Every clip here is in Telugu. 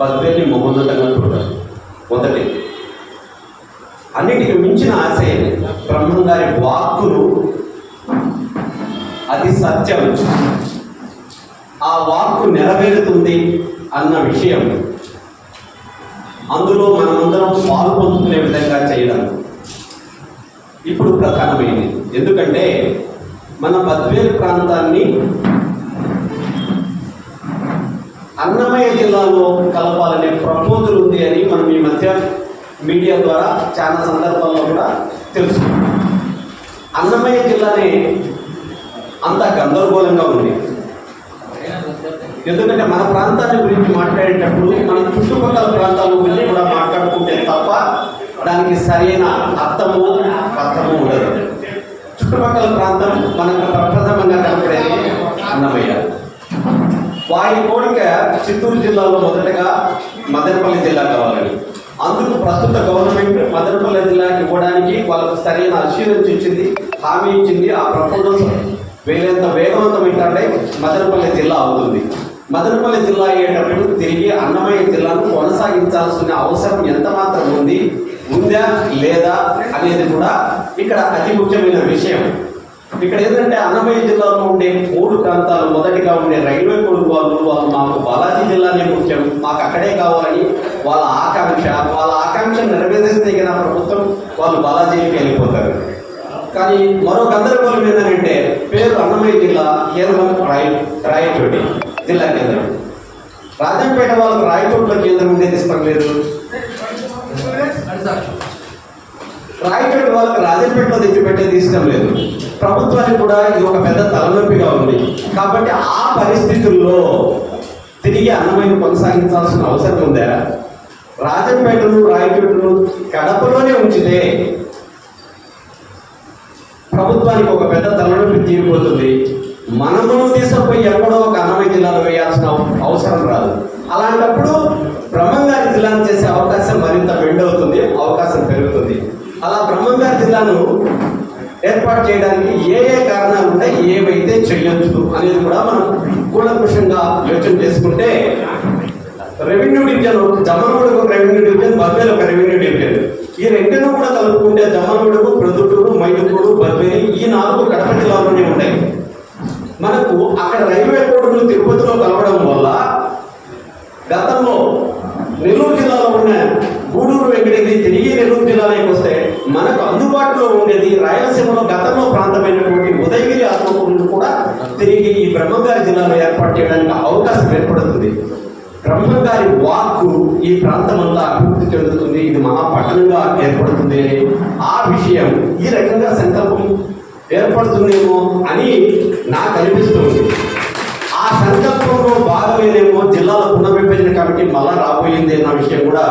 భక్తుల్ని మహోన్నతంగా చూడాలి మొదటి. అన్నిటికి మించిన ఆశయం బ్రహ్మం గారి వాక్కులు. అది సత్యం. ఆ వాక్కు నెరవేరుతుంది అన్న విషయం. అందులో మనమందరం పాలు పొందుకునే విధంగా చేయడం. ఇప్పుడు ప్రధానమైంది. ఎందుకంటే మన బద్వేలు ప్రాంతాన్ని అన్నమయ్య జిల్లాలో కలపాలనే ప్రపోజల్ ఉంది అని మనం ఈ మధ్య మీడియా ద్వారా చాలా సందర్భాల్లో కూడా తెలుసు అన్నమయ్య జిల్లానే అంత గందరగోళంగా ఉంది. ఎందుకంటే మన ప్రాంతాన్ని గురించి మాట్లాడేటప్పుడు మన చుట్టుపక్కల ప్రాంతాల గురించి కూడా మాట్లాడుకుంటే తప్ప దానికి సరైన అర్థము అర్థము ఉండదు. చుట్టుపక్కల ప్రాంతం మనకు ప్రప్రథమంగా కనపడేది అన్నమయ్య. వారి కోరిక చిత్తూరు జిల్లాలో మొదటగా మదనపల్లి జిల్లా కావాలని అందుకు ప్రస్తుత గవర్నమెంట్ మదనపల్లి జిల్లాకి ఇవ్వడానికి వాళ్ళకు సరైన అష్యూరెన్స్ ఇచ్చింది హామీ ఇచ్చింది. ఆ ప్రపోజల్స్ వేరేంత వేగవంతం ఏంటంటే మదనపల్లి జిల్లా అవుతుంది. మదనపల్లి జిల్లా అయ్యేటప్పుడు తిరిగి అన్నమయ్య జిల్లాను కొనసాగించాల్సిన అవసరం ఎంత మాత్రం ఉంది ఉందా లేదా అనేది కూడా ఇక్కడ అతి ముఖ్యమైన విషయం. ఇక్కడ ఏంటంటే అన్నమయ్య జిల్లాలో ఉండే మూడు ప్రాంతాలు. మొదటిగా ఉండే రైల్వే కొడుకు వాళ్ళు వాళ్ళు మాకు బాలాజీ జిల్లానే ముఖ్యం. మాకు అక్కడే కావాలని వాళ్ళ ఆకాంక్ష వాళ్ళ ఆకాంక్ష నెరవేరిస్తే కదా ప్రభుత్వం వాళ్ళు బాలాజీకి వెళ్ళిపోతారు. కానీ మరో గందరగోళం ఏంటంటే పేరు అన్నమయ్య జిల్లా కేంద్రం రాయ రాయచోటి జిల్లా కేంద్రం. రాజంపేట వాళ్ళకి రాయచోట్ల కేంద్రం ఉండే ఇష్టం లేదు. రాయచోటి వాళ్ళకి రాజంపేటలో తెచ్చిపెట్టే ఇష్టం లేదు. ప్రభుత్వానికి కూడా ఇది ఒక పెద్ద తలనొప్పిగా ఉంది. కాబట్టి ఆ పరిస్థితుల్లో తిరిగి అన్నమయ్యను కొనసాగించాల్సిన అవసరం ఉందా? రాజంపేటలు రాయచోటును కడపలోనే ఉంచితే ప్రభుత్వానికి ఒక పెద్ద తలనొప్పి తీరిపోతుంది. మనము తీసుకుపోయి ఎక్కడో ఒక అన్నమయ్య జిల్లాలో వేయాల్సిన అవసరం రాదు. అలాంటప్పుడు బ్రహ్మంగారి జిల్లాను చేసే అవకాశం మరింత అవుతుంది అవకాశం పెరుగుతుంది. అలా బ్రహ్మంగారి జిల్లాను ఏర్పాటు చేయడానికి ఏ ఏ కారణాలు ఉంటాయి ఏవైతే చేయొచ్చు అనేది కూడా మనం కూలంకుషంగా యోచన చేసుకుంటే రెవెన్యూ డివిజన్ జమ్మలగూడకు రెవెన్యూ డివిజన్ బద్వేలు ఒక రెవెన్యూ డివిజన్ ఈ రెండును కూడా కలుపుకుంటే జమ్మలగూడకు ప్రొద్దుటూరు మైదుకూరు బద్వేలి ఈ నాలుగు కడప జిల్లాలోనే ఉంటాయి మనకు అక్కడ రైల్వే కోర్టులు తిరుపతిలో కలవడం వల్ల గతంలో నెల్లూరు జిల్లాలో ఉన్న గూడూరు వెంకటగిరి తిరిగి నెల్లూరు జిల్లాలోకి వస్తే మనకు అందుబాటులో ఉండేది రాయలసీమలో గతంలో ప్రాంతమైనటువంటి ఉదయగిరి ఆత్మకూరును కూడా తిరిగి ఈ బ్రహ్మంగారి జిల్లాలో ఏర్పాటు చేయడానికి అవకాశం ఏర్పడుతుంది. బ్రహ్మంగారి వాక్కు ఈ ప్రాంతం అంతా అభివృద్ధి చెందుతుంది. ఇది మహాపట్టణంగా ఏర్పడుతుంది అని ఆ విషయం ఈ రకంగా సంకల్పం ఏర్పడుతుందేమో అని నాకు అనిపిస్తుంది. ఆ సంకల్పంలో భాగమేనేమో జిల్లాలో పునర్విభజన కమిటీ మళ్ళా రాబోయింది అన్న విషయం కూడా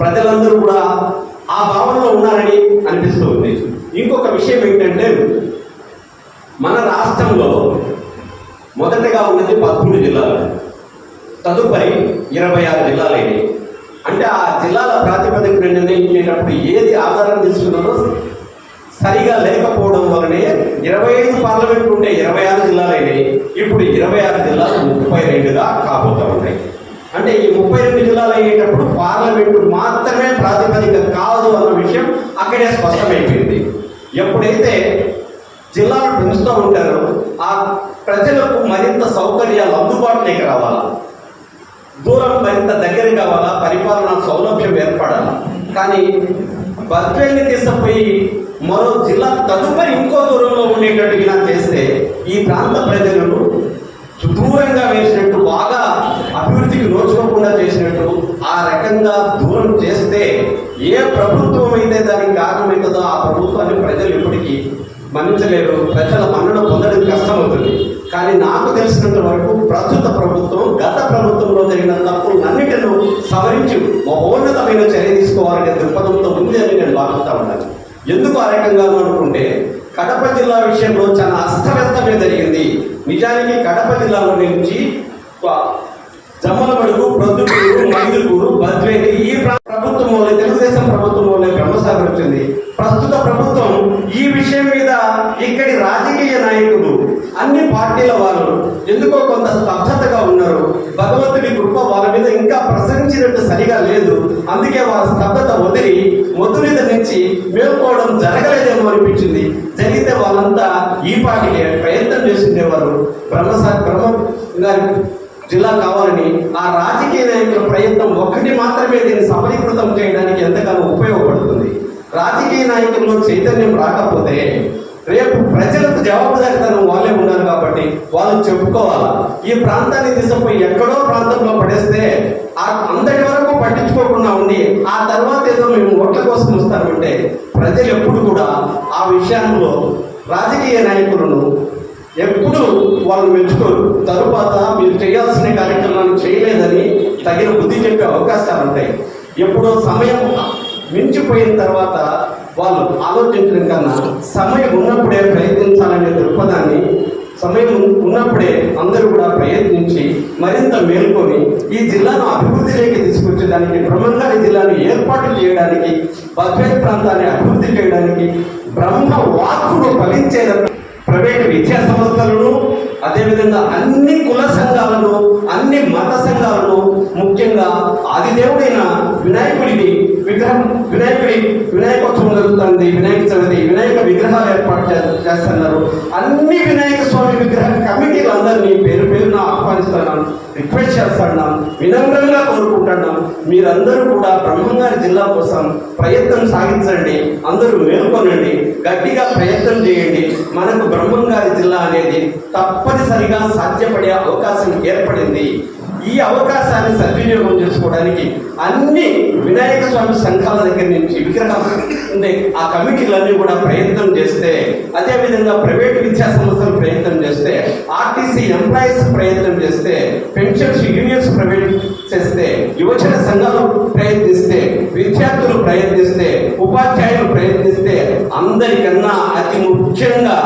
ప్రజలందరూ కూడా ఆ భావనలో ఉన్నారని అనిపిస్తుంది. ఇంకొక విషయం ఏంటంటే మన రాష్ట్రంలో మొదటగా ఉన్నది పదమూడు జిల్లాలు. తదుపరి ఇరవై ఆరు జిల్లాలైనవి అంటే ఆ జిల్లాల ప్రాతిపదికన నిర్ణయించేటప్పుడు ఏది ఆధారం తీసుకున్నారో సరిగా లేకపోవడం వలనే ఇరవై ఐదు పార్లమెంట్లు ఉంటే ఇరవై ఆరు జిల్లాలైనవి ఇప్పుడు ఇరవై ఆరు జిల్లాలు ముప్పై రెండుగా కాబోతూ ఉన్నాయి. అంటే ఈ ముప్పై రెండు జిల్లాలు అయ్యేటప్పుడు పార్లమెంటు మాత్రమే ప్రాతిపదిక కాదు అన్న విషయం అక్కడే స్పష్టమైపోయింది. ఎప్పుడైతే జిల్లాలు పెంచుతూ ఉంటారో ఆ ప్రజలకు మరింత సౌకర్యాలు అందుబాటులోకి రావాలా. దూరం మరింత దగ్గర కావాలా పరిపాలన సౌలభ్యం ఏర్పడాలి. కానీ బద్వేల్ని తీసుకుపోయి మరో జిల్లా తదుపరి ఇంకో దూరంలో ఉండేటట్టుగా చేస్తే ఈ ప్రాంత ప్రజలను సుదూరంగా వేసినట్టు బాగా అభివృద్ధికి నోచుకోకుండా చేసినట్టు ఆ రకంగా దూరం చేస్తే ఏ ప్రభుత్వం అయితే దానికి కారణమవుతుందో ఆ ప్రభుత్వాన్ని ప్రజలు ఎప్పటికీ మన్నించలేరు. ప్రజల మన్నన పొందడం కష్టమవుతుంది. కానీ నాకు తెలిసినంత వరకు ప్రస్తుత ప్రభుత్వం గత ప్రభుత్వంలో జరిగిన తప్పులన్నిటిను సవరించి మహోన్నతమైన చర్య తీసుకోవాలనే దృక్పథంతో ఉంది అని నేను భావిస్తా ఉన్నాను. ఎందుకు ఆ రకంగా అనుకుంటే కడప జిల్లా విషయంలో చాలా అస్తవ్యస్తమే జరిగింది. నిజానికి కడప జిల్లాలో నుంచి జమ్మలబడుగు ప్రొద్దుటూరు మైదుకూరు బద్వేలి ఈ ప్రభుత్వం వల్లే తెలుగుదేశం ప్రభుత్వం వల్లే బ్రహ్మసాగర్ వచ్చింది. ప్రస్తుత ప్రభుత్వం ఈ విషయం మీద ఇక్కడి రాజకీయ నాయకులు అన్ని పార్టీల వారు ఎందుకో కొంత స్తబ్దతగా ఉన్నారు. భగవంతుడి కృప వాళ్ళ మీద ఇంకా ప్రసరించినట్టు సరిగా లేదు. అందుకే వారి స్తబ్దత వదిలి మొదలుద నుంచి మేల్కోవడం జరగలేదేమో అనిపించింది. జరిగితే వాళ్ళంతా ఈ పార్టీకి ప్రయత్నం చేస్తుండేవారు బ్రహ్మసాగర్ బ్రహ్మ గారి జిల్లా కావాలని ఆ రాజకీయ నాయకుల ప్రయత్నం ఒక్కటి మాత్రమే దీన్ని సఫలీకృతం చేయడానికి ఎంతగానో ఉపయోగపడుతుంది. రాజకీయ నాయకుల్లో చైతన్యం రాకపోతే రేపు ప్రజలకు జవాబుదారితనం వాళ్ళే ఉన్నారు కాబట్టి వాళ్ళు చెప్పుకోవాలా. ఈ ప్రాంతాన్ని తీసుకుపోయి ఎక్కడో ప్రాంతంలో పడేస్తే ఆ అందరి వరకు పట్టించుకోకుండా ఉండి ఆ తర్వాత ఏదో మేము ఓట్ల కోసం వస్తామంటే ప్రజలు ఎప్పుడు కూడా ఆ విషయంలో రాజకీయ నాయకులను ఎప్పుడు వాళ్ళు మెచ్చుకోరు. తరువాత మీరు చేయాల్సిన కార్యక్రమాన్ని చేయలేదని తగిన బుద్ధి చెప్పే అవకాశాలు ఉంటాయి. ఎప్పుడో సమయం మించిపోయిన తర్వాత వాళ్ళు ఆలోచించడం కన్నా సమయం ఉన్నప్పుడే ప్రయత్నించాలనే దృక్పథాన్ని సమయం ఉన్నప్పుడే అందరూ కూడా ప్రయత్నించి మరింత మేల్కొని ఈ జిల్లాను అభివృద్ధిలోకి తీసుకొచ్చేదానికి బ్రహ్మంగారి జిల్లాను ఏర్పాటు చేయడానికి బద్వేల్ ప్రాంతాన్ని అభివృద్ధి చేయడానికి బ్రహ్మ వాక్కును ఫలించేటట్టు ప్రైవేట్ విద్యా సంస్థలను అదేవిధంగా అన్ని కుల సంఘాలను అన్ని మత సంఘాలను ముఖ్యంగా ఆదిదేవుడైన వినాయకుడిని విగ్రహం వినాయకుడి వినాయకోత్సవం జరుగుతుంది. వినాయక చవితి వినాయక విగ్రహాలు ఏర్పాటు చేస్తున్నారు. అన్ని వినాయక స్వామి విగ్రహ కమిటీలు అందరినీ పేరు పేరున ఆహ్వానిస్తున్నాను. రిక్వెస్ట్ చేస్తున్నాం వినమ్రంగా కోరుకుంటున్నాం. మీరందరూ కూడా బ్రహ్మంగారి జిల్లా కోసం ప్రయత్నం సాగించండి. అందరూ మేల్కొనండి. గట్టిగా ప్రయత్నం చేయండి. మనకు బ్రహ్మంగారి జిల్లా అనేది తప్ప తప్పనిసరిగా సాధ్యపడే అవకాశం ఏర్పడింది. ఈ అవకాశాన్ని సద్వినియోగం చేసుకోవడానికి అన్ని వినాయక స్వామి సంఘాల దగ్గర నుంచి విగ్రహం ఉండే ఆ కమిటీలన్నీ కూడా ప్రయత్నం చేస్తే అదేవిధంగా ప్రైవేట్ విద్యా సంస్థలు ప్రయత్నం చేస్తే ఆర్టీసీ ఎంప్లాయీస్ ప్రయత్నం చేస్తే పెన్షన్స్ యూనియన్స్ ప్రైవేట్ చేస్తే యువజన సంఘాలు ప్రయత్నిస్తే విద్యార్థులు ప్రయత్నిస్తే ఉపాధ్యాయులు ప్రయత్నిస్తే అందరికన్నా అతి ముఖ్యంగా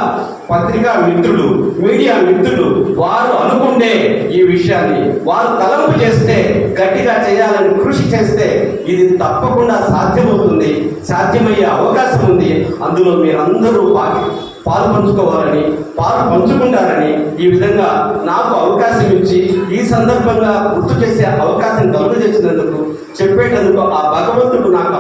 పత్రికా మిత్రులు మీడియా మిత్రులు వారు అనుకుంటే ఈ విషయాన్ని వారు తలంపు చేస్తే గట్టిగా చేయాలని కృషి చేస్తే ఇది తప్పకుండా సాధ్యమవుతుంది సాధ్యమయ్యే అవకాశం ఉంది. అందులో మీరందరూ పా- పాలు పంచుకోవాలని పాలు పంచుకుంటారని ఈ విధంగా నాకు అవకాశం ఇచ్చి ఈ సందర్భంగా గుర్తు చేసే అవకాశం కలుగజేసినందుకు చెప్పేటందుకు ఆ భగవంతుడు నాకు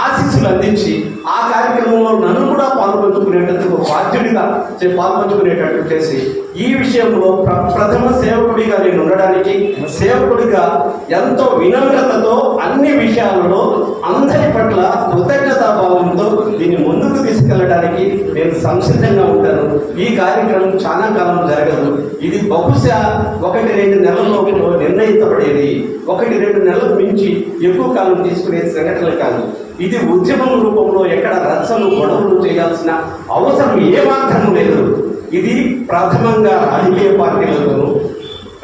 ఆశీస్సులు అందించి ఆ కార్యక్రమంలో నన్ను కూడా పాల్పంచుకునేటందుకు బాధ్యుడిగా పాలు పాల్పంచుకునేటట్టు చేసి ఈ విషయంలో ప్ర- ప్రథమ సేవకుడిగా నేను ఉండడానికి సేవకుడిగా ఎంతో వినమ్రతతో అన్ని విషయాలలో అందరి పట్ల కృతజ్ఞతాభావంతో దీన్ని ముందుకు తీసుకెళ్ళడానికి నేను సంసిద్ధంగా ఉంటాను. ఈ కార్యక్రమం చాలా కాలం జరగదు. ఇది బహుశా ఒకటి రెండు నెలల లోపల నిర్ణయించబడేది. ఒకటి రెండు నెలలకు మించి ఎక్కువ కాలం తీసుకునే సంఘటనలు కాదు. ఇది ఉద్యమం రూపంలో ఎక్కడ రచ్చలు గొడవలు చేయాల్సిన అవసరం ఏమాత్రం లేదు. ఇది ప్రథమంగా రాజకీయ పార్టీలతోనూ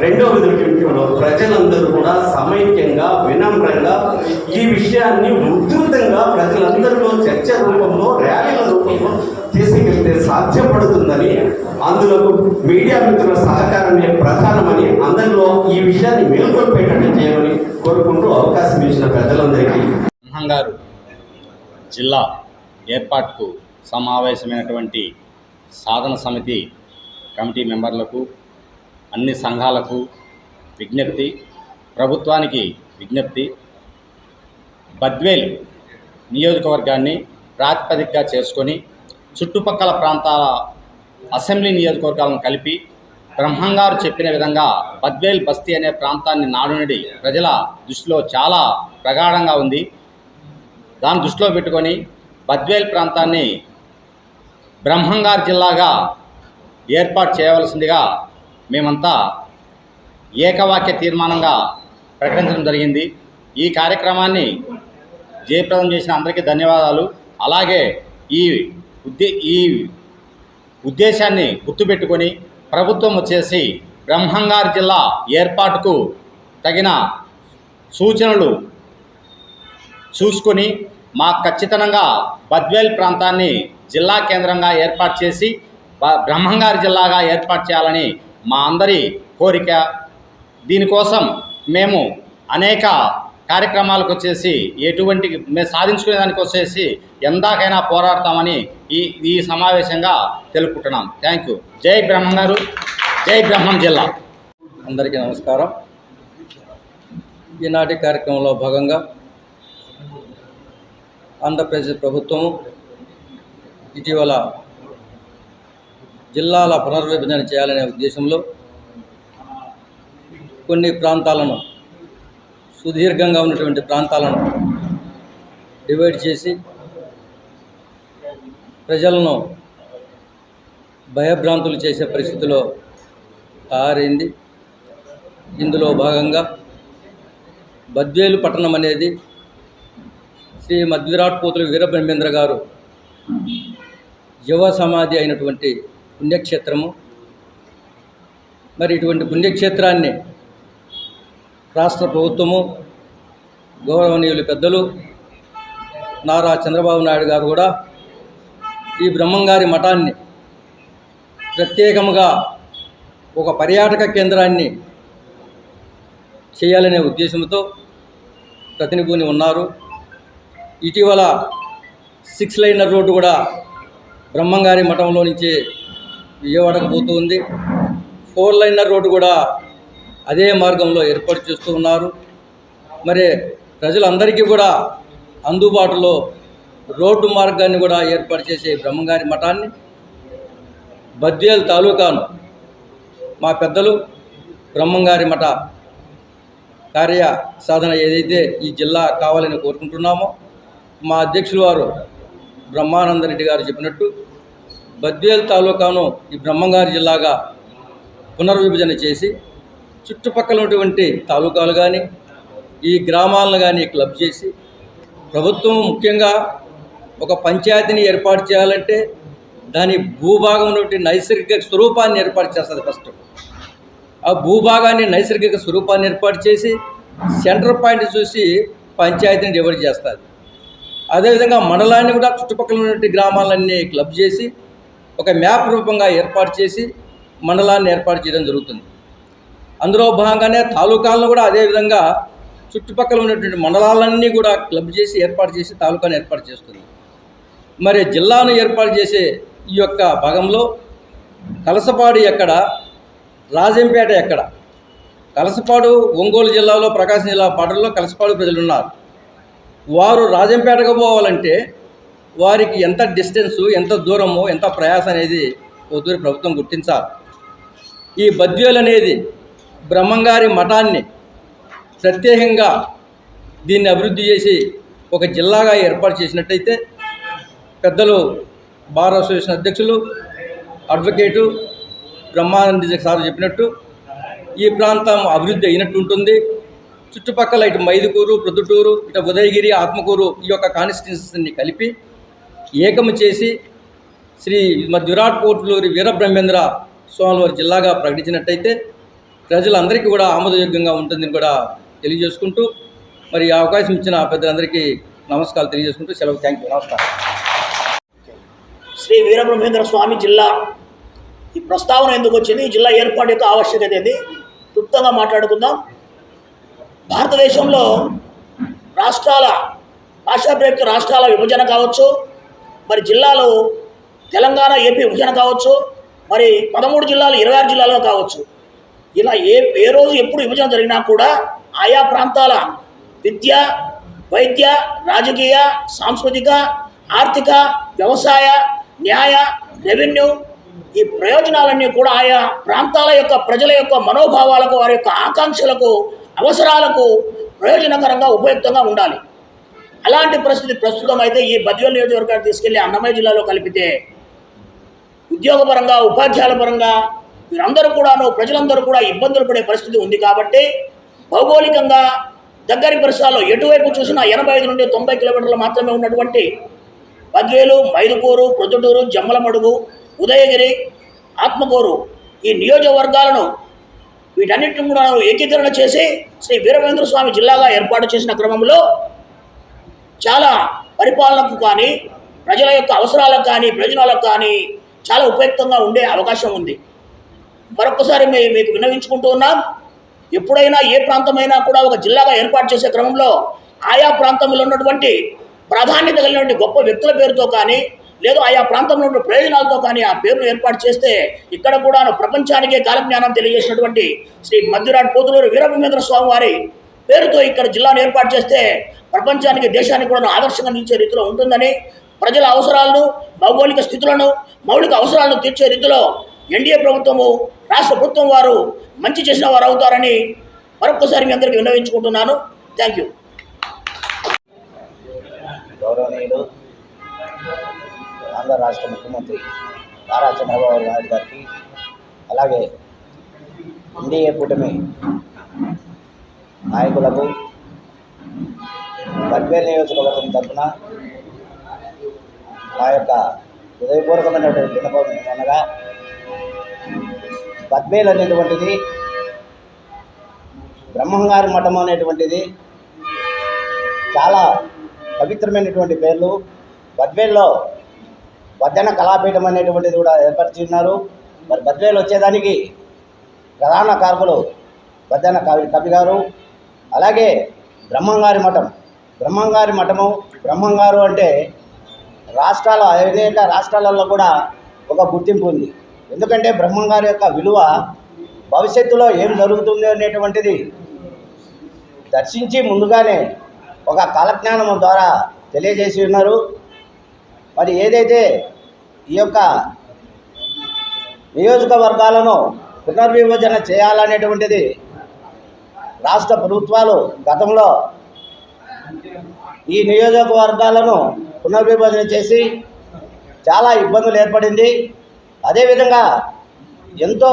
రెండవది విషయంలో ప్రజలందరూ కూడా సమైక్యంగా వినమ్రంగా ఈ విషయాన్ని ఉధృతంగా ప్రజలందరిలో చర్చ రూపంలో ర్యాలీల రూపంలో తీసుకెళ్తే సాధ్యపడుతుందని అందులో మీడియా మిత్రుల సహకారమే ప్రధానమని అందరిలో ఈ విషయాన్ని మేల్కొల్పేటట్టు చేయమని కోరుకుంటూ అవకాశం ఇచ్చిన ప్రజలందరికీ. గారు జిల్లా ఏర్పాటుకు సమావేశమైనటువంటి సాధన సమితి కమిటీ మెంబర్లకు అన్ని సంఘాలకు విజ్ఞప్తి ప్రభుత్వానికి విజ్ఞప్తి బద్వేల్ నియోజకవర్గాన్ని ప్రాతిపదికగా చేసుకొని చుట్టుపక్కల ప్రాంతాల అసెంబ్లీ నియోజకవర్గాలను కలిపి బ్రహ్మంగారు చెప్పిన విధంగా బద్వేల్ బస్తీ అనే ప్రాంతాన్ని నాడునడి ప్రజల దృష్టిలో చాలా ప్రగాఢంగా ఉంది. దాన్ని దృష్టిలో పెట్టుకొని బద్వేల్ ప్రాంతాన్ని బ్రహ్మంగార్ జిల్లాగా ఏర్పాటు చేయవలసిందిగా మేమంతా ఏకవాక్య తీర్మానంగా ప్రకటించడం జరిగింది. ఈ కార్యక్రమాన్ని జయప్రదం చేసిన అందరికీ ధన్యవాదాలు. అలాగే ఈ ఉద్దే ఈ ఉద్దేశాన్ని గుర్తుపెట్టుకొని ప్రభుత్వం వచ్చేసి బ్రహ్మంగార్ జిల్లా ఏర్పాటుకు తగిన సూచనలు చూసుకొని మాకు ఖచ్చితంగా బద్వేల్ ప్రాంతాన్ని జిల్లా కేంద్రంగా ఏర్పాటు చేసి బ్రహ్మంగారి జిల్లాగా ఏర్పాటు చేయాలని మా అందరి కోరిక. దీనికోసం మేము అనేక కార్యక్రమాలకు వచ్చేసి ఎటువంటి మేము సాధించుకునే దానికి వచ్చేసి ఎందాకైనా పోరాడతామని ఈ ఈ సమావేశంగా తెలుపుకుంటున్నాం. Thank you. జై బ్రహ్మం గారు. జై బ్రహ్మం జిల్లా. అందరికీ నమస్కారం. ఈనాటి కార్యక్రమంలో భాగంగా ఆంధ్రప్రదేశ్ ప్రభుత్వము ఇటీవల జిల్లాల పునర్విభజన చేయాలనే ఉద్దేశంలో కొన్ని ప్రాంతాలను సుదీర్ఘంగా ఉన్నటువంటి ప్రాంతాలను డివైడ్ చేసి ప్రజలను భయభ్రాంతులు చేసే పరిస్థితిలో తయారైంది. ఇందులో భాగంగా బద్వేలు పట్టణం అనేది శ్రీ మధ్విరాట్ పోతులు వీరబ్రహ్మేంద్ర గారు యువ సమాధి అయినటువంటి పుణ్యక్షేత్రము. మరి ఇటువంటి పుణ్యక్షేత్రాన్ని రాష్ట్ర ప్రభుత్వము గౌరవనీయులు పెద్దలు నారా చంద్రబాబు నాయుడు గారు కూడా ఈ బ్రహ్మంగారి మఠాన్ని ప్రత్యేకముగా ఒక పర్యాటక కేంద్రాన్ని చేయాలనే ఉద్దేశంతో ప్రతినిధిని ఉన్నారు. ఇటీవల సిక్స్ లైనర్ రోడ్డు కూడా బ్రహ్మంగారి మఠంలో నుంచి విజయవాడకు పోతూ ఉంది. ఫోర్ లైనర్ రోడ్డు కూడా అదే మార్గంలో ఏర్పాటు చేస్తూ ఉన్నారు. మరి ప్రజలందరికీ కూడా అందుబాటులో రోడ్డు మార్గాన్ని కూడా ఏర్పాటు చేసే బ్రహ్మంగారి మఠాన్ని బద్వేల్ తాలూకాను మా పెద్దలు బ్రహ్మంగారి మఠ కార్య సాధన ఏదైతే ఈ జిల్లా కావాలని కోరుకుంటున్నామో మా అధ్యక్షులు వారు బ్రహ్మానందరెడ్డి గారు చెప్పినట్టు బద్వేల్ తాలూకాను ఈ బ్రహ్మంగారి జిల్లాగా పునర్విభజన చేసి చుట్టుపక్కల ఉన్నటువంటి తాలూకాలు కానీ ఈ గ్రామాలను కానీ క్లబ్ చేసి ప్రభుత్వం ముఖ్యంగా ఒక పంచాయతీని ఏర్పాటు చేయాలంటే దాని భూభాగం ఉన్నటువంటి నైసర్గిక స్వరూపాన్ని ఏర్పాటు చేస్తుంది ఫస్ట్. ఆ భూభాగాన్ని నైసర్గిక స్వరూపాన్ని ఏర్పాటు చేసి సెంటర్ పాయింట్ చూసి పంచాయతీని డివైడ్ చేస్తుంది అదేవిధంగా మండలాన్ని కూడా చుట్టుపక్కల ఉన్నటువంటి గ్రామాలన్నీ క్లబ్ చేసి ఒక మ్యాప్ రూపంగా ఏర్పాటు చేసి మండలాన్ని ఏర్పాటు చేయడం జరుగుతుంది. అందులో భాగంగానే తాలూకాలను కూడా అదేవిధంగా చుట్టుపక్కల ఉన్నటువంటి మండలాలన్నీ కూడా క్లబ్ చేసి ఏర్పాటు చేసి తాలూకాను ఏర్పాటు చేస్తుంది. మరి జిల్లాను ఏర్పాటు చేసే ఈ యొక్క భాగంలో కలసపాడు ఎక్కడ రాజంపేట ఎక్కడ? కలసపాడు ఒంగోలు జిల్లాలో ప్రకాశం జిల్లా పాటల్లో కలసపాడు ప్రజలు ఉన్నారు వారు రాజంపేటకు పోవాలంటే వారికి ఎంత డిస్టెన్సు ఎంత దూరము ఎంత ప్రయాసం అనేది పొద్దురి ప్రభుత్వం గుర్తించాలి. ఈ బద్వేలు అనేది బ్రహ్మంగారి మఠాన్ని ప్రత్యేకంగా దీన్ని అభివృద్ధి చేసి ఒక జిల్లాగా ఏర్పాటు చేసినట్టయితే పెద్దలు బార్ అసోసియేషన్ అధ్యక్షులు అడ్వకేటు బ్రహ్మానంద సార్ చెప్పినట్టు ఈ ప్రాంతం అభివృద్ధి అయినట్టు ఉంటుంది. చుట్టుపక్కల ఇటు మైదుకూరు ప్రొద్దుటూరు ఇటు ఉదయగిరి ఆత్మకూరు ఈ యొక్క కాన్స్టిట్యున్సీని కలిపి ఏకము చేసి శ్రీ మధ్య విరాట్ కోట్లూరి వీరబ్రహ్మేంద్ర స్వామివారి జిల్లాగా ప్రకటించినట్టయితే ప్రజలందరికీ కూడా ఆమోదయోగ్యంగా ఉంటుందని కూడా తెలియజేసుకుంటూ మరి ఈ అవకాశం ఇచ్చిన పెద్దలందరికీ నమస్కారాలు తెలియజేసుకుంటూ సెలవు. Thank you. నమస్కారం. శ్రీ వీరబ్రహ్మేంద్ర స్వామి జిల్లా ఈ ప్రస్తావన ఎందుకు వచ్చింది? ఈ జిల్లా ఏర్పాటు యొక్క ఆవశ్యకత ఏంది? క్లుప్తంగా మాట్లాడుకుందాం. భారతదేశంలో రాష్ట్రాల భాషాప్రేరిత రాష్ట్రాల విభజన కావచ్చు మరి జిల్లాలు తెలంగాణ ఏపీ విభజన కావచ్చు మరి పదమూడు జిల్లాలు ఇరవై ఆరు జిల్లాలో కావచ్చు. ఇలా ఏ ఏ రోజు ఎప్పుడు విభజన జరిగినా కూడా ఆయా ప్రాంతాల విద్య వైద్య రాజకీయ సాంస్కృతిక ఆర్థిక వ్యవసాయ న్యాయ రెవెన్యూ ఈ ప్రయోజనాలన్నీ కూడా ఆయా ప్రాంతాల యొక్క ప్రజల యొక్క మనోభావాలకు వారి యొక్క ఆకాంక్షలకు అవసరాలకు ప్రయోజనకరంగా ఉపయుక్తంగా ఉండాలి. అలాంటి పరిస్థితి ప్రస్తుతం అయితే ఈ బద్వేల్ నియోజకవర్గాన్ని తీసుకెళ్ళి అన్నమయ్య జిల్లాలో కలిపితే ఉద్యోగపరంగా ఉపాధ్యాయుల పరంగా వీరందరూ కూడాను ప్రజలందరూ కూడా ఇబ్బందులు పడే పరిస్థితి ఉంది కాబట్టి భౌగోళికంగా దగ్గరి పరిసరాల్లో ఎటువైపు చూసినా ఎనభై ఐదు నుండి తొంభై కిలోమీటర్లు మాత్రమే ఉన్నటువంటి బద్వేలు మైదుకూరు ప్రొద్దుటూరు జమ్మలమడుగు ఉదయగిరి ఆత్మకూరు ఈ నియోజకవర్గాలను వీటన్నిటిని కూడా ఏకీకరణ చేసి శ్రీ వీరభేంద్ర స్వామి జిల్లాగా ఏర్పాటు చేసిన క్రమంలో చాలా పరిపాలనకు కానీ ప్రజల యొక్క అవసరాలకు కానీ ప్రయోజనాలకు కానీ చాలా ఉపయుక్తంగా ఉండే అవకాశం ఉంది. మరొకసారి మేము మీకు విన్నవించుకుంటూ ఉన్నాం. ఎప్పుడైనా ఏ ప్రాంతమైనా కూడా ఒక జిల్లాగా ఏర్పాటు చేసే క్రమంలో ఆయా ప్రాంతంలో ఉన్నటువంటి ప్రాధాన్యత కలిగినటువంటి గొప్ప వ్యక్తుల పేరుతో కానీ లేదు ఆయా ప్రాంతంలో ఉన్న ప్రయోజనాలతో కానీ ఆ పేరును ఏర్పాటు చేస్తే ఇక్కడ కూడా ప్రపంచానికే కాలజ్ఞానం తెలియజేసినటువంటి శ్రీ మధ్యరాట్ పోతులూరు వీరభూమేంద్ర స్వామి వారి పేరుతో ఇక్కడ జిల్లాను ఏర్పాటు చేస్తే ప్రపంచానికి దేశానికి కూడా ఆదర్శంగా నిలిచే రీతిలో ఉంటుందని ప్రజల అవసరాలను భౌగోళిక స్థితులను మౌలిక అవసరాలను తీర్చే రీతిలో ఎన్డీఏ ప్రభుత్వము రాష్ట్ర ప్రభుత్వం వారు మంచి చేసిన వారు అవుతారని మరొకసారి మీ అందరికీ విన్నవించుకుంటున్నాను. Thank you. గౌరవనీయులు ఆంధ్ర రాష్ట్ర ముఖ్యమంత్రి నారా చంద్రబాబు నాయుడు గారికి అలాగే ఎన్డీఏ కూటమి నాయకులకు బద్వేల్ నియోజకవర్గం తరఫున నా యొక్క హృదయపూర్వకమైనటువంటి విన్నపం ఏమనగా బద్వేల్ అనేటువంటిది బ్రహ్మంగారి మఠం అనేటువంటిది చాలా పవిత్రమైనటువంటి పేర్లు. బద్వేల్లో వద్దన కళాపీఠం అనేటువంటిది కూడా ఏర్పరిచి ఉన్నారు మరి బద్వేలు వచ్చేదానికి ప్రధాన కారకులు వద్దన కవి కవి గారు. అలాగే బ్రహ్మంగారి మఠం. బ్రహ్మంగారి మఠము బ్రహ్మంగారు అంటే రాష్ట్రాల అనేక రాష్ట్రాలలో కూడా ఒక గుర్తింపు ఉంది. ఎందుకంటే బ్రహ్మంగారి యొక్క విలువ భవిష్యత్తులో ఏం జరుగుతుంది అనేటువంటిది దర్శించి ముందుగానే ఒక కాలజ్ఞానం ద్వారా తెలియజేసి ఉన్నారు. మరి ఏదైతే ఈ యొక్క నియోజకవర్గాలను పునర్విభజన చేయాలనేటువంటిది రాష్ట్ర ప్రభుత్వాలు గతంలో ఈ నియోజకవర్గాలను పునర్విభజన చేసి చాలా ఇబ్బందులు ఏర్పడింది. అదేవిధంగా ఎంతో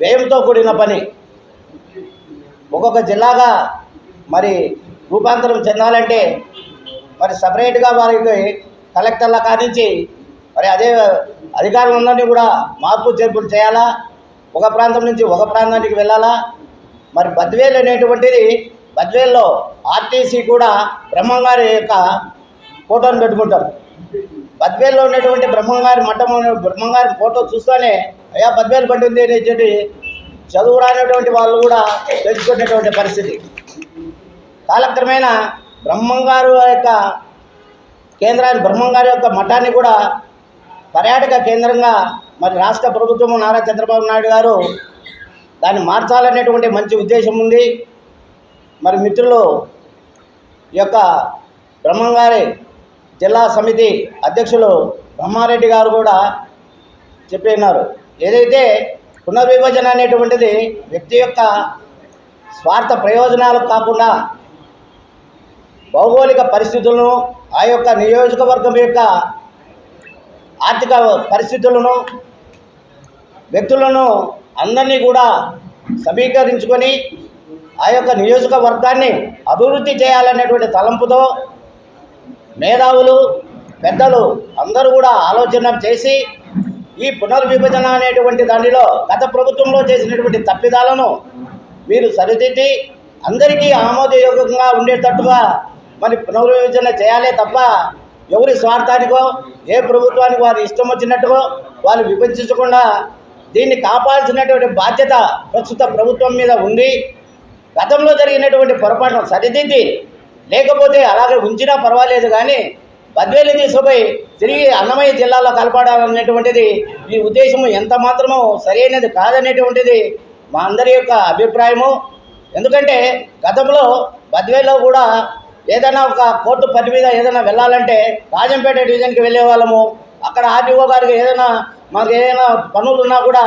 వ్యయంతో కూడిన పని ఒక్కొక్క జిల్లాగా మరి రూపాంతరం చెందాలంటే మరి సపరేట్గా వారికి కలెక్టర్ల కానించి మరి అదే అధికారులందరినీ కూడా మార్పు చేర్పులు చేయాలా? ఒక ప్రాంతం నుంచి ఒక ప్రాంతానికి వెళ్ళాలా? మరి బద్వేలు అనేటువంటిది బద్వేల్లో ఆర్టీసీ కూడా బ్రహ్మంగారి యొక్క ఫోటోను పెట్టుకుంటారు. బద్వేల్లో ఉన్నటువంటి బ్రహ్మంగారి మఠం బ్రహ్మంగారి ఫోటో చూస్తూనే అయ్యా బద్వేలు బండి అనేటువంటి చదువు రానటువంటి వాళ్ళు కూడా తెలుసుకునేటువంటి పరిస్థితి. కాలక్రమేణా బ్రహ్మంగారు యొక్క కేంద్రాన్ని బ్రహ్మంగారి యొక్క మఠాన్ని కూడా పర్యాటక కేంద్రంగా మరి రాష్ట్ర ప్రభుత్వం నారా చంద్రబాబు నాయుడు గారు దాన్ని మార్చాలనేటువంటి మంచి ఉద్దేశం ఉంది. మరి మిత్రులు ఈ యొక్క బ్రహ్మంగారి జిల్లా సమితి అధ్యక్షులు బ్రహ్మారెడ్డి గారు కూడా చెప్పినారు ఏదైతే పునర్విభజన అనేటువంటిది వ్యక్తి యొక్క స్వార్థ ప్రయోజనాలు కాకుండా భౌగోళిక పరిస్థితులను ఆ యొక్క నియోజకవర్గం యొక్క ఆర్థిక పరిస్థితులను వ్యక్తులను అందరినీ కూడా సమీకరించుకొని ఆ యొక్క నియోజకవర్గాన్ని అభివృద్ధి చేయాలనేటువంటి తలంపుతో మేధావులు పెద్దలు అందరూ కూడా ఆలోచన చేసి ఈ పునర్విభజన అనేటువంటి దానిలో గత ప్రభుత్వంలో చేసినటువంటి తప్పిదాలను మీరు సరిదిద్ది అందరికీ ఆమోదయోగంగా ఉండేటట్టుగా మరి పునర్విభజన చేయాలే తప్ప ఎవరి స్వార్థానికో ఏ ప్రభుత్వానికి వారి ఇష్టం వచ్చినట్టుగో వాళ్ళు విభజించకుండా దీన్ని కాపాల్సినటువంటి బాధ్యత ప్రస్తుత ప్రభుత్వం మీద ఉంది గతంలో జరిగినటువంటి పొరపాటును సరిదిద్ది లేకపోతే అలాగే ఉంచినా పర్వాలేదు కానీ బద్వేలు తీసుకుపోయి తిరిగి అన్నమయ్య జిల్లాలో కలపడాలనేటువంటిది ఈ ఉద్దేశం ఎంత మాత్రమో సరైనది కాదనేటువంటిది మా అందరి యొక్క అభిప్రాయము. ఎందుకంటే గతంలో బద్వేలో కూడా ఏదైనా ఒక కోర్టు పని మీద ఏదైనా వెళ్ళాలంటే రాజంపేట డివిజన్కి వెళ్ళే వాళ్ళము. అక్కడ ఆర్టీఓ గారికి ఏదైనా మాకు ఏదైనా పనులు ఉన్నా కూడా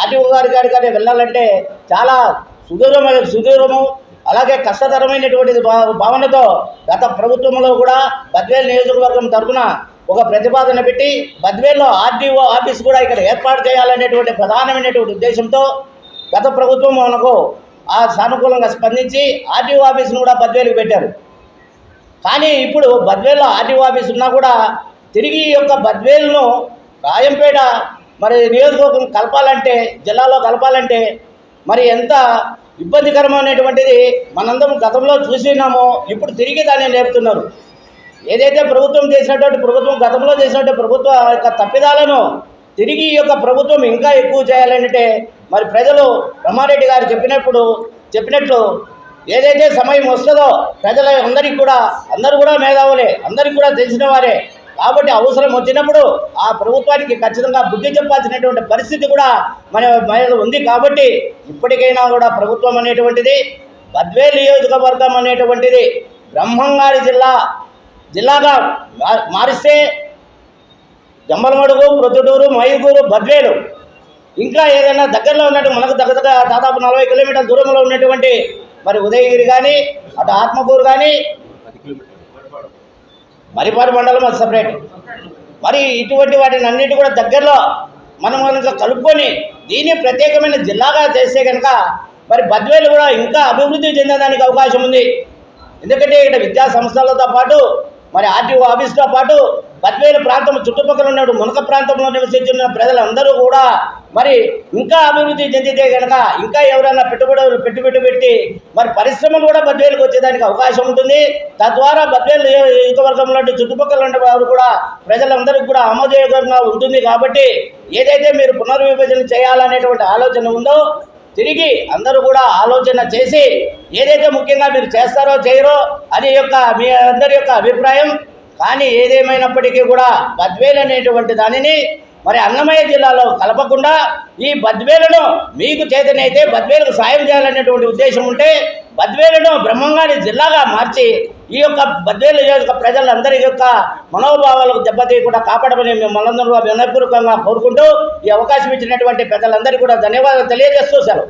ఆర్టీఓ గారి గారికి వెళ్ళాలంటే చాలా సుదూరమైన సుదూరము అలాగే కష్టతరమైనటువంటి భా- భావనతో గత ప్రభుత్వంలో కూడా బద్వేల్ నియోజకవర్గం తరఫున ఒక ప్రతిపాదన పెట్టి బద్వేల్లో ఆర్టీఓ ఆఫీస్ కూడా ఇక్కడ ఏర్పాటు చేయాలనేటువంటి ప్రధానమైనటువంటి ఉద్దేశంతో గత ప్రభుత్వం మనకు ఆ సానుకూలంగా స్పందించి ఆర్టీఓ ఆఫీస్ను కూడా బద్వేలుకు పెట్టారు. కానీ ఇప్పుడు బద్వేల్లో ఆర్టీఓ ఆఫీస్ ఉన్నా కూడా తిరిగి ఈ యొక్క బద్వేలును రాయంపేట మరి నియోజకవర్గం కలపాలంటే జిల్లాలో కలపాలంటే మరి ఎంత ఇబ్బందికరమైనటువంటిది మనందరం గతంలో చూసినామో ఇప్పుడు తిరిగి దాన్ని నేర్పుతున్నారు ఏదైతే ప్రభుత్వం చేసినటువంటి ప్రభుత్వం గతంలో చేసినటువంటి ప్రభుత్వ యొక్క తప్పిదాలను తిరిగి ఈ యొక్క ప్రభుత్వం ఇంకా ఎక్కువ చేయాలంటే మరి ప్రజలు బ్రహ్మారెడ్డి గారు చెప్పినప్పుడు చెప్పినట్లు ఏదైతే సమయం వస్తుందో ప్రజల అందరికీ కూడా అందరూ కూడా మేధావులే అందరికీ కూడా తెలిసిన వారే. కాబట్టి అవసరం వచ్చినప్పుడు ఆ ప్రభుత్వానికి ఖచ్చితంగా బుద్ధి చెప్పాల్సినటువంటి పరిస్థితి కూడా మన మీద ఉంది కాబట్టి ఇప్పటికైనా కూడా ప్రభుత్వం అనేటువంటిది బద్వే నియోజకవర్గం అనేటువంటిది బ్రహ్మంగారి జిల్లా జిల్లాగా మారిస్తే జమ్మలమడుగు ప్రొద్దుటూరు మైగూరు బద్వేలు ఇంకా ఏదైనా దగ్గరలో ఉన్నట్టు మనకు దగ్గర దాదాపు నలభై కిలోమీటర్ల దూరంలో ఉన్నటువంటి మరి ఉదయగిరి కానీ అటు ఆత్మకూరు కానీ మరిపాడు మండలం అది సపరేట్ మరి ఇటువంటి వాటిని అన్నిటి కూడా దగ్గరలో మనం కనుక కలుపుకొని దీన్ని ప్రత్యేకమైన జిల్లాగా చేస్తే కనుక మరి బద్వేలు కూడా ఇంకా అభివృద్ధి చెందడానికి అవకాశం ఉంది. ఎందుకంటే ఇక్కడ విద్యా సంస్థలతో పాటు మరి ఆర్టీఓ ఆఫీస్తో పాటు బద్వేలు ప్రాంతం చుట్టుపక్కల ఉన్న మునక ప్రాంతంలో నివసించిన ప్రజలందరూ కూడా మరి ఇంకా అభివృద్ధి చెందితే కనుక ఇంకా ఎవరైనా పెట్టుబడులు పెట్టుబడి పెట్టి మరి పరిశ్రమలు కూడా బద్వేలుకు వచ్చేదానికి అవకాశం ఉంటుంది. తద్వారా బద్వేలు నియోజకవర్గంలో చుట్టుపక్కల ఉండే వారు కూడా ప్రజలందరికీ కూడా ఆమోదయోగంగా ఉంటుంది కాబట్టి ఏదైతే మీరు పునర్విభజన చేయాలనేటువంటి ఆలోచన ఉందో తిరిగి అందరూ కూడా ఆలోచన చేసి ఏదైతే ముఖ్యంగా మీరు చేస్తారో చేయరో అది యొక్క మీ అందరి యొక్క అభిప్రాయం కానీ ఏదేమైనప్పటికీ కూడా బద్వేలు అనేటువంటి దానిని మరి అన్నమయ్య జిల్లాలో కలపకుండా ఈ బద్వేలను మీకు చేతనైతే బద్వేలకు సాయం చేయాలనేటువంటి ఉద్దేశం ఉంటే బద్వేలను బ్రహ్మంగారి జిల్లాగా మార్చి ఈ యొక్క బద్వేలు యొక్క ప్రజలందరి యొక్క మనోభావాలకు దెబ్బతీయకుండా కాపాడమని మేము మనందరూ వినపూర్వకంగా కోరుకుంటూ ఈ అవకాశం ఇచ్చినటువంటి పెద్దలందరికీ కూడా ధన్యవాదాలు తెలియజేస్తూ సెలవు.